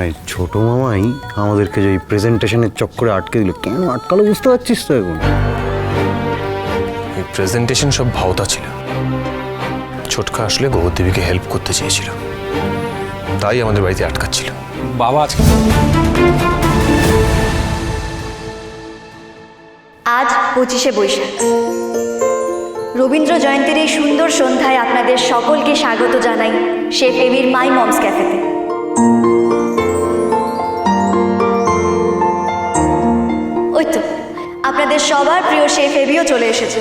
মানে ছোট মামাই আমাদেরকে যে প্রেজেন্টেশনের চক্করে আটকে দিল কেন আটকালো বুঝতে পারছিস তো এখন? এই প্রেজেন্টেশন সব ভাওতা ছিল। ছোটকা আসলে গৌরদেবীকে হেল্প করতে চেয়েছিল। তাই আমাদের বাড়িতে আটকাচ্ছিল। বাবা আজকে আজ পঁচিশে বৈশাখ। রবীন্দ্র জয়ন্তীর এই সুন্দর সন্ধ্যায় আপনাদের সকলকে স্বাগত জানাই শেফ এভির মাই মমস ক্যাফেতে। আপনাদের সবার প্রিয় শেফ এভিও চলে এসেছে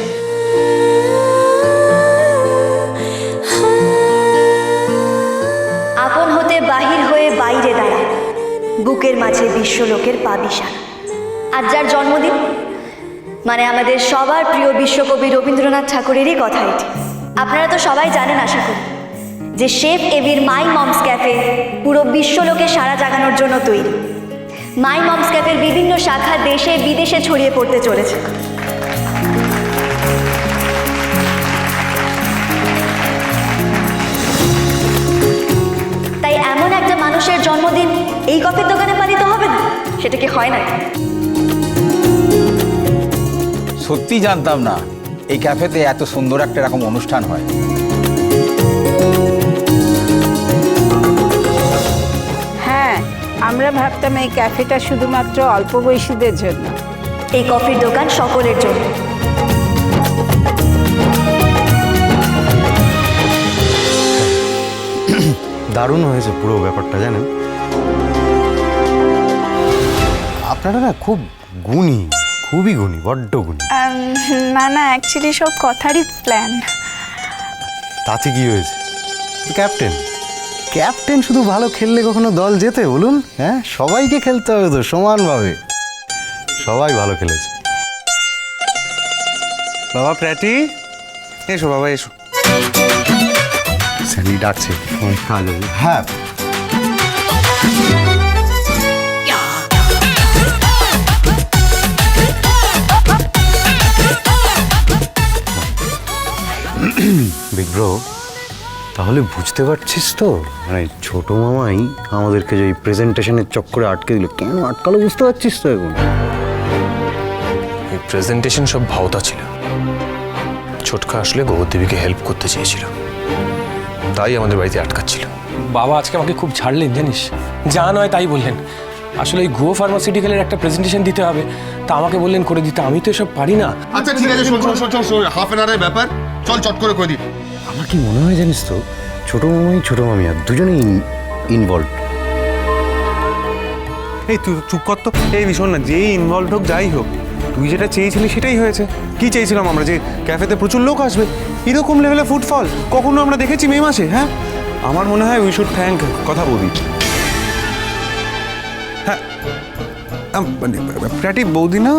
আপন হতে বাহির হয়ে বাইরে দাঁড়া বুকের মাঝে বিশ্বলোকের পাবিশান আর যার জন্মদিন? মানে আমাদের সবার প্রিয় বিশ্বকবি রবীন্দ্রনাথ ঠাকুরেরই কথা এটি। আপনারা তো সবাই জানেন, আশা করি, যে শেফ এবির মাই মমস ক্যাফে পুরো বিশ্বলোকে সাড়া জাগানোর জন্য তৈরি। মাই মমস ক্যাফের বিভিন্ন শাখা দেশে বিদেশে ছড়িয়ে পড়তে চলেছে। তাই এমন একটা মানুষের জন্মদিন এই কফির দোকানে পালিত হবে না? সেটা কি হয় না সত্যি জানতাম না এই ক্যাফেতে এত সুন্দর একটা এরকম অনুষ্ঠান হয়। আমরা ভাবতাম এই ক্যাফেটা শুধুমাত্র অল্প বয়সীদের জন্য। এই কফির দোকান সকলের জন্য। দারুণ হয়েছে পুরো ব্যাপারটা জানেন? আপনারা না খুব গুণী খুবই গুণী বড্ড গুণী। না না অ্যাকচুয়ালি সব কথারই প্ল্যান তাতে কি হয়েছে? ক্যাপ্টেন ক্যাপ্টেন শুধু ভালো খেললে কখনো দল জেতে বলুন? হ্যাঁ? সবাইকে খেলতে হবে তো সমানভাবে। সবাই ভালো খেলেছে। বাবা প্র্যাটি? এসো বাবা এসো। স্যান্ডি ডাকছে। আমার হ্যাঁ। বিগ ব্রো তাহলে বুঝতে পারছিস তো? মানে ছোট মামাই আমাদেরকে যে প্রেজেন্টেশনের চক্করে আটকে দিল কেন আটকালো বুঝতে পারছিস তো এখন? এই প্রেজেন্টেশন সব ভাওতা ছিল। ছোটকা আসলে গৌরদেবীকে হেল্প করতে চেয়েছিল। তাই আমাদের বাড়িতে আটকাচ্ছিল। বাবা আজকে আমাকে খুব ছাড়লেন জানিস? যা নয় তাই বললেন। আসলে এই গো ফার্মাসিউটিক্যালের একটা প্রেজেন্টেশন দিতে হবে। তা আমাকে বললেন করে দিতে আমি তো এসব পারি না। আচ্ছা ঠিক আছে শোন শোন শোন শোন শোন হাফ এন আওয়ারের ব্যাপার। চল চট করে করে দিই। আমার কি মনে হয় জানিস তো, ছোট মামাই ছোট মামি আর দুজনেই ইনভলভ এই তুই চুপ কর তো। এই ভীষণ না, যেই ইনভলভ হোক, যাই হোক, তুই যেটা চেয়েছিলি সেটাই হয়েছে। কি চেয়েছিলাম আমরা যে ক্যাফেতে প্রচুর লোক আসবে? এরকম লেভেলে ফুটফল কখনো আমরা দেখেছি মে মাসে হ্যাঁ? আমার মনে হয় উই শুড থ্যাঙ্ক কথা বলি। হ্যাঁ মানে প্র্যাটি বৌদি না?